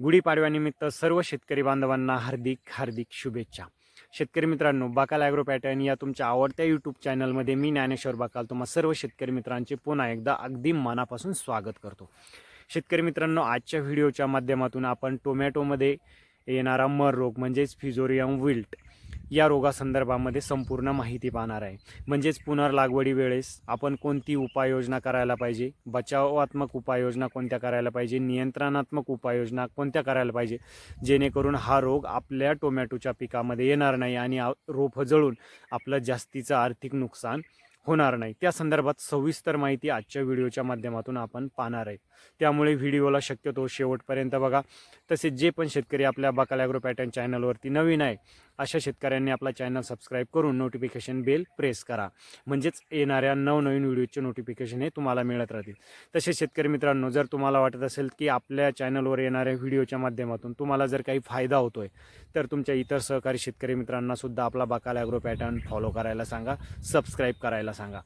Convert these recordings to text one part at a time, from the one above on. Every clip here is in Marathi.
गुढीपाडव्यानिमित्त सर्व शेतकरी बांधवांना हार्दिक हार्दिक शुभेच्छा. शेतकरी मित्रांनो बाकाल ॲग्रो पॅटर्न या तुमच्या आवडत्या यूट्यूब चॅनलमध्ये मी ज्ञानेश्वर बाकाल तुम्हा सर्व शेतकरी मित्रांचे पुन्हा एकदा अगदी मनापासून स्वागत करतो. शेतकरी मित्रांनो आजच्या व्हिडिओच्या माध्यमातून आपण टोमॅटोमध्ये येणारा मर रोग म्हणजेच फिजोरियम विल्ट या रोगासंदर्भामध्ये संपूर्ण माहिती पाहणार आहे. म्हणजेच पुनर्लागवडी वेळेस आपण कोणती उपाययोजना करायला पाहिजे? बचावात्मक उपाययोजना कोणत्या करायला पाहिजे? नियंत्रणात्मक उपाययोजना कोणत्या करायला पाहिजे? जेणेकरून हा रोग आपल्या टोमॅटोच्या पिकामध्ये येणार नाही आणि रोप जळून आपलं जास्तीचं आर्थिक नुकसान होणार नाही. त्या संदर्भात सविस्तर माहिती आजच्या व्हिडिओच्या माध्यमातून आपण पाहणार आहे. त्यामुळे व्हिडिओला शक्यतो शेवटपर्यंत बघा. तसेच जे पण शेतकरी आपल्या बकाल ॲग्रो पॅटर्न चॅनलवरती नवीन आहे अशा शेतकऱ्यांनी आपला चॅनल सबस्क्राईब करून नोटिफिकेशन बेल प्रेस करा. म्हणजेच येणाऱ्या नवनवीन व्हिडिओचे नोटिफिकेशन हे तुम्हाला मिळत राहतील. तसेच शेतकरी मित्रांनो जर तुम्हाला वाटत असेल की आपल्या चॅनलवर येणाऱ्या व्हिडिओच्या माध्यमातून तुम्हाला जर काही फायदा होतो आहे तर तुमच्या इतर सहकारी शेतकरी मित्रांना सुद्धा आपला बाकाल ॲग्रो पॅटर्न फॉलो करायला सांगा सबस्क्राईब करायला सांगा.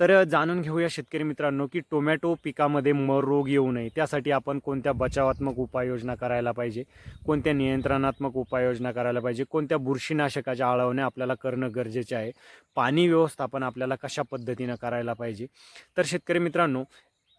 तर जाणून घेऊया शेतकरी मित्रांनो की टोमॅटो पिकामध्ये मर रोग येऊ नये त्यासाठी आपण कोणत्या बचावात्मक उपाययोजना करायला पाहिजे कोणत्या नियंत्रणात्मक उपाययोजना करायला पाहिजे कोणत्या बुरशीनाशकाच्या आळवणे आपल्याला करणं गरजेचे आहे पाणी व्यवस्थापन आपल्याला कशा पद्धतीनं करायला पाहिजे. तर शेतकरी मित्रांनो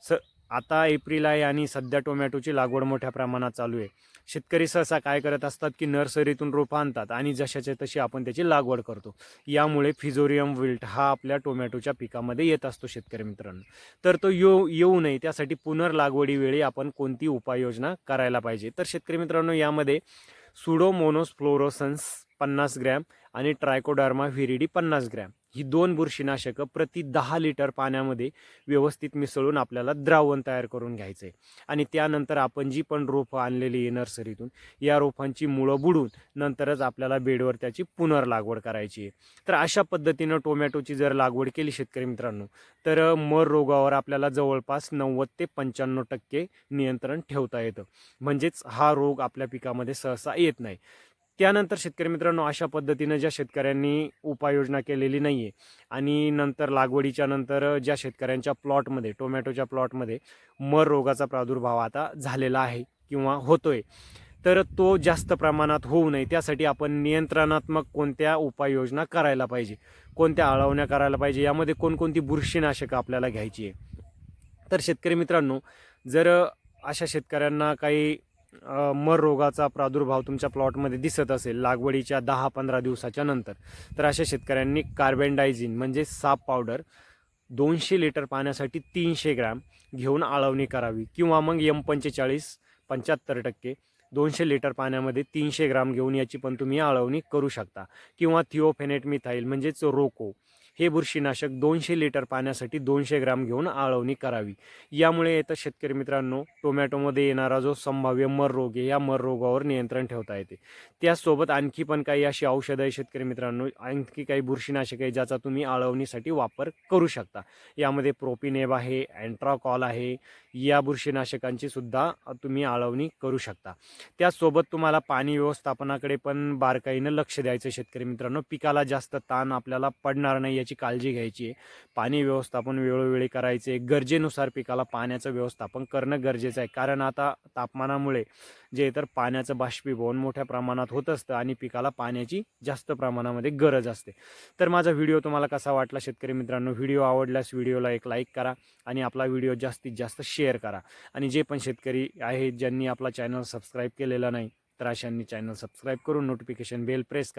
स आता एप्रिल आहे आणि सध्या टोमॅटोची लागवड मोठ्या प्रमाणात चालू आहे. शेतकरी सहसा काय करत असतात की नर्सरीतून रोपं आणतात आणि जशाच्या तशी आपण त्याची लागवड करतो. यामुळे फिजोरियम विल्ट हा आपल्या टोमॅटोच्या पिकामध्ये येत असतो शेतकरी मित्रांनो. तर तो येऊ येऊ नये त्यासाठी पुनर्लागवडीवेळी आपण कोणती उपाययोजना करायला पाहिजे? तर शेतकरी मित्रांनो यामध्ये सुडोमोनोस फ्लोरोसन्स पन्नास ग्रॅम आणि ट्रायकोडार्मा व्हिरिडी पन्नास ग्रॅम. ही दोन बुरशीनाशकं प्रति दहा लिटर पाण्यामध्ये व्यवस्थित मिसळून आपल्याला द्रावण तयार करून घ्यायचं आहे आणि त्यानंतर आपण जी पण रोपं आणलेली आहे नर्सरीतून या रोपांची मुळं बुडून नंतरच आपल्याला बेडवर त्याची पुनर्लागवड करायची आहे. तर अशा पद्धतीनं टोमॅटोची जर लागवड केली शेतकरी मित्रांनो तर मर रोगावर आपल्याला जवळपास नव्वद ते पंच्याण्णव टक्के नियंत्रण ठेवता येतं. म्हणजेच हा रोग आपल्या पिकामध्ये सहसा येत नाही. त्यानंतर शेतकरी मित्रांनो अशा पद्धतीनं ज्या शेतकऱ्यांनी उपाययोजना केलेली नाही आहे आणि नंतर लागवडीच्या नंतर ज्या शेतकऱ्यांच्या प्लॉटमध्ये टोमॅटोच्या प्लॉटमध्ये मर रोगाचा प्रादुर्भाव आता झालेला आहे किंवा होतोय तर तो जास्त प्रमाणात होऊ नये. त्यासाठी आपण नियंत्रणात्मक कोणत्या उपाययोजना करायला पाहिजे कोणत्या आळवण्या करायला पाहिजे यामध्ये कोणकोणती बुरशीनाशकं आपल्याला घ्यायची आहे. तर शेतकरी मित्रांनो जर अशा शेतकऱ्यांना काही मर रोगाचा प्रादुर्भाव तुमच्या प्लॉटमध्ये दिसत असेल लागवडीच्या दहा पंधरा दिवसाच्या नंतर तर अशा शेतकऱ्यांनी कार्बेंडायझिन म्हणजे साप पावडर दोनशे लिटर पाण्यासाठी तीनशे ग्रॅम घेऊन आळवणी करावी किंवा मग यम पंचेचाळीस पंच्याहत्तर टक्के दोनशे लिटर पाण्यामध्ये तीनशे ग्राम घेऊन याची पण तुम्ही आळवणी करू शकता. किंवा थिओफेनेट मिथाईल म्हणजेच रोको हे बुरशीनाशक दोनशे लिटर पाण्यासाठी दोनशे ग्राम घेऊन आळवणी करावी. यामुळे येतं शेतकरी मित्रांनो टोमॅटोमध्ये येणारा जो संभाव्य मर रोग आहे या मर रोगावर नियंत्रण ठेवता येते. त्याचसोबत आणखी पण काही अशी औषधं आहे शेतकरी मित्रांनो आणखी काही बुरशीनाशक आहे ज्याचा तुम्ही आळवणीसाठी वापर करू शकता. यामध्ये प्रोपिनेब आहे अँट्राकॉल आहे या बुरशीनाशकांची सुद्धा तुम्ही आळवणी करू शकता. त्याचसोबत तुम्हाला पाणी व्यवस्थापनाकडे पण बारकाईनं लक्ष द्यायचं शेतकरी मित्रांनो. पिकाला जास्त ताण आपल्याला पडणार नाही याची काळजी घ्यायची आहे पाणी व्यवस्थापन वेळोवेळी करायचे गरजेनुसार पिकाला पाण्याचं व्यवस्थापन करणं गरजेचं आहे. कारण आता तापमानामुळे जे तर पाण्याचं बाष्पीभवन मोठ्या प्रमाणात होत असतं आणि पिकाला पाण्याची जास्त प्रमाणामध्ये गरज असते. तर माझा व्हिडिओ तुम्हाला कसा वाटला शेतकरी मित्रांनो? व्हिडिओ आवडल्यास व्हिडिओला एक लाईक करा आणि आपला व्हिडिओ जास्तीत जास्त शेअर करा. आणि जे पण शेतकरी आहेत ज्यांनी आपला चॅनल सबस्क्राईब केलेला नाही तर अशांनी चॅनल सबस्क्राईब करून नोटिफिकेशन बेल प्रेस करा